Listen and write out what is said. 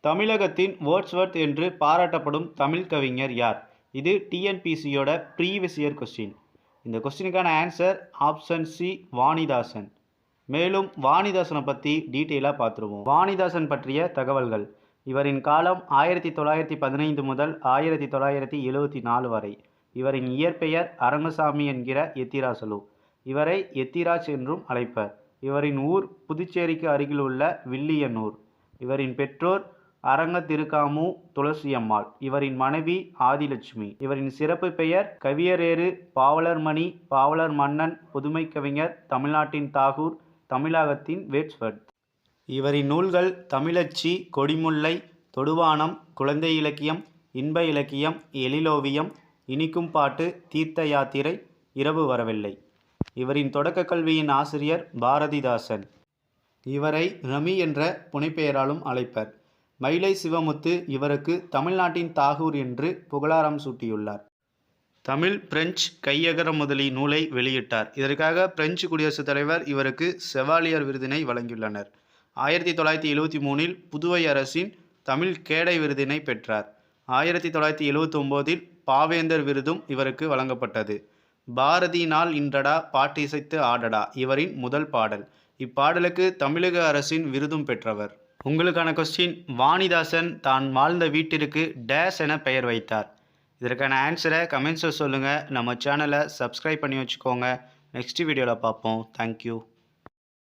தமிழகத்தின் வேர்ட்ஸ்வர்த் என்று பாராட்டப்படும் தமிழ் கவிஞர் யார்? இது டிஎன்பிசியோட ப்ரீவியஸ் இயர் கொஸ்டின் இந்த கொஸ்டினுக்கான ஆன்சர் ஆப்ஷன் சி வாணிதாசன். மேலும் வாணிதாசனை பற்றி டீட்டெயிலாக பார்த்துருவோம் வாணிதாசன் பற்றிய தகவல்கள். இவரின் காலம் ஆயிரத்தி தொள்ளாயிரத்தி பதினைந்து முதல் ஆயிரத்தி தொள்ளாயிரத்தி எழுவத்தி நாலு வரை. இவரின் இயற்பெயர் அரங்கசாமி என்கிற எத்திராசலு. இவரை எத்திராஜ் என்றும் அழைப்பர். இவரின் ஊர் புதுச்சேரிக்கு அருகில் உள்ள வில்லியனூர். இவரின் பெற்றோர் அரங்க திருக்காமு துளசியம்மாள். இவரின் மனைவி ஆதிலட்சுமி. இவரின் சிறப்பு பெயர் கவியரேறு பாவலர்மணி பாவலர் மன்னன் புதுமை கவிஞர் தமிழ்நாட்டின் தாகூர் தமிழகத்தின் வேட்ஸ்வர்ட் இவரின் நூல்கள் தமிழச்சி கொடிமுல்லை தொடுவானம் குழந்தை இலக்கியம் இன்ப இலக்கியம் எழிலோவியம் இனிக்கும் பாட்டு தீர்த்த யாத்திரை இரவு வரவில்லை. இவரின் தொடக்க கல்வியின் ஆசிரியர் பாரதிதாசன். இவரை ரமி என்ற புனைப்பெயராலும் அழைப்பர். மயிலை சிவமுத்து இவருக்கு தமிழ்நாட்டின் தாகூர் என்று புகழாரம் சூட்டியுள்ளார். தமிழ் பிரெஞ்சு கையகர முதலி நூலை வெளியிட்டார். இதற்காக பிரெஞ்சு குடியரசுத் தலைவர் இவருக்கு செவாலியர் விருதினை வழங்கியுள்ளனர். ஆயிரத்தி தொள்ளாயிரத்தி எழுவத்தி மூணில் புதுவை அரசின் தமிழ் கேடை விருதினை பெற்றார். ஆயிரத்தி தொள்ளாயிரத்தி எழுவத்தி ஒம்போதில் பாவேந்தர் விருதும் இவருக்கு வழங்கப்பட்டது. பாரதி நாள் இன்றடா பாட்டிசைத்து ஆடடா இவரின் முதல் பாடல். இப்பாடலுக்கு தமிழக அரசின் விருதும் பெற்றவர். உங்களுக்கான கொஸ்டின் வாணிதாசன் தான் வாழ்ந்த வீட்டிற்கு டேஸ் என பெயர் வைத்தார். இதற்கான ஆன்சரை கமெண்ட்ஸில் சொல்லுங்கள் நம்ம சேனலை சப்ஸ்கிரைப் பண்ணி வச்சுக்கோங்க. நெக்ஸ்ட் வீடியோவில் பார்ப்போம். தேங்க்யூ